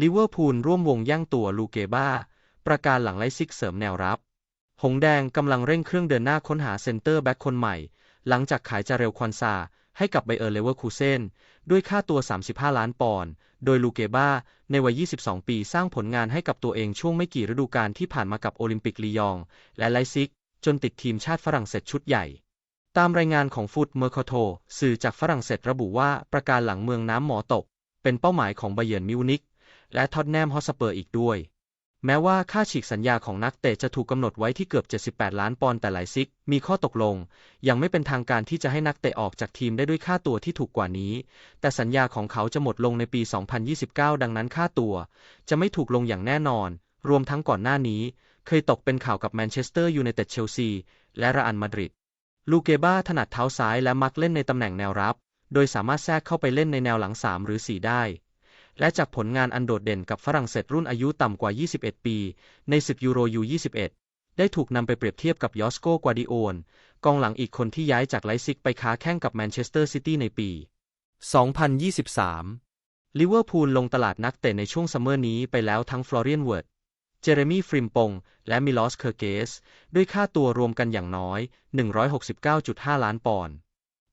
ลิเวอร์พูลร่วมวงย่งตัวลูเกบ้า ประการหลังไลซิกเสริมแนวรับ หงแดงกำลังเร่งเครื่องเดินหน้าค้นหาเซนเตอร์แบ็คคนใหม่ หลังจากขายจาเรลควันซาให้กับไบเออร์เลเวอร์คูเซนด้วยค่าตัว 35 ล้านปอนด์ โดยลูเกบ้า ในวัย 22 ปีสร้างผลงานให้กับตัวเองช่วงไม่กี่ฤดูกาลที่ผ่านมากับโอลิมปิกลียงและไลซิก จนติดทีมชาติฝรั่งเศสชุดใหญ่ ตามรายงานของฟุตเมอร์คาโทสื่อจากฝรั่งเศสระบุว่าประการหลังเมืองน้ำหมอตก เป็นเป้าหมายของไบเยิร์นมิวนิก และท็อตแนมฮอสเปอร์อีกด้วย แม้ว่าค่าฉีกสัญญาของนักเตะจะถูกกำหนดไว้ที่เกือบ 78 ล้านปอนด์แต่ไลายซิก มีข้อตกลง ยังไม่เป็นทางการที่จะให้นักเตะออกจากทีมได้ด้วยค่าตัวที่ถูกกว่านี้ แต่สัญญาของเขาจะหมดลงในปี 2029 ดังนั้นค่าตัว จะไม่ถูกลงอย่างแน่นอน รวมทั้งก่อนหน้านี้ เคยตกเป็นข่าวกับแมนเชสเตอร์ยูไนเต็ดเชลซีและรอัลมาดริดลูเกบ้าถนัดเท้าซ้ายและมักเล่นในตำแหน่งแนวรับ โดยสามารถแทรกเข้าไปเล่นในแนวหลัง 3 หรือ 4 ได้ และจากผลงานอันโดดเด่นกับฝรั่งเศสรุ่นอายุต่ำกว่า 21 ปี ในศึกยูโรยู21 ได้ถูกนำไปเปรียบเทียบกับยอสโกกวาดิโอนกองหลังอีกคนที่ย้ายจากไลซิกไปค้าแข่งกับแมนเชสเตอร์ซิตี้ในปี 2023 ลิเวอร์พูลลงตลาดนักเตะในช่วงซัมเมอร์นี้ไปแล้วทั้งฟลอเรียนเวิร์ด เจเรมีฟริมปง และมิลอสเคอร์เกส ด้วยค่าตัวรวมกันอย่างน้อย 169.5 ล้านปอนด์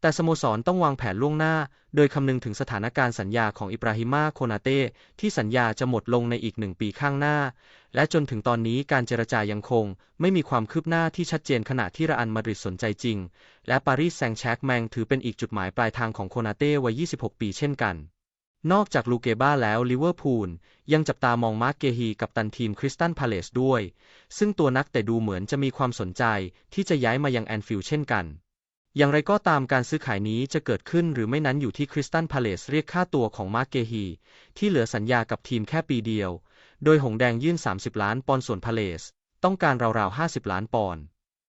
แต่สโมสรต้องวางแผนล่วงหน้า โดยคำนึงถึงสถานการณ์สัญญาของอิบราฮิมาโคนาเต้ที่สัญญาจะหมดลงในอีกหนึ่งปีข้างหน้า และจนถึงตอนนี้การเจรจายังคง ไม่มีความคืบหน้าที่ชัดเจนขณะที่รอัลมาดริดสนใจจริง และปารีสแซงแชร์กแมงถือเป็นอีกจุดหมายปลายทางของโคนาเต้วัย 26 ปีเช่นกันนอกจากลูเกบ้าแล้วลิเวอร์พูลยังจับตามองมาร์กเกฮีกับตันทีมคริสตันพาเลสด้วย ซึ่งตัวนักแต่ดูเหมือนจะมีความสนใจที่จะย้ายมายังแอนฟิลด์เช่นกัน อย่างไรก็ตามการซื้อขายนี้จะเกิดขึ้นหรือไม่นั้นอยู่ที่คริสตันพาเลสเรียกค่าตัวของมาร์เกฮี ที่เหลือสัญญากับทีมแค่ปีเดียว โดยหงแดงยื่น 30 ล้านปอนด์ส่วนพาเลส ต้องการราวๆ 50 ล้านปอนด์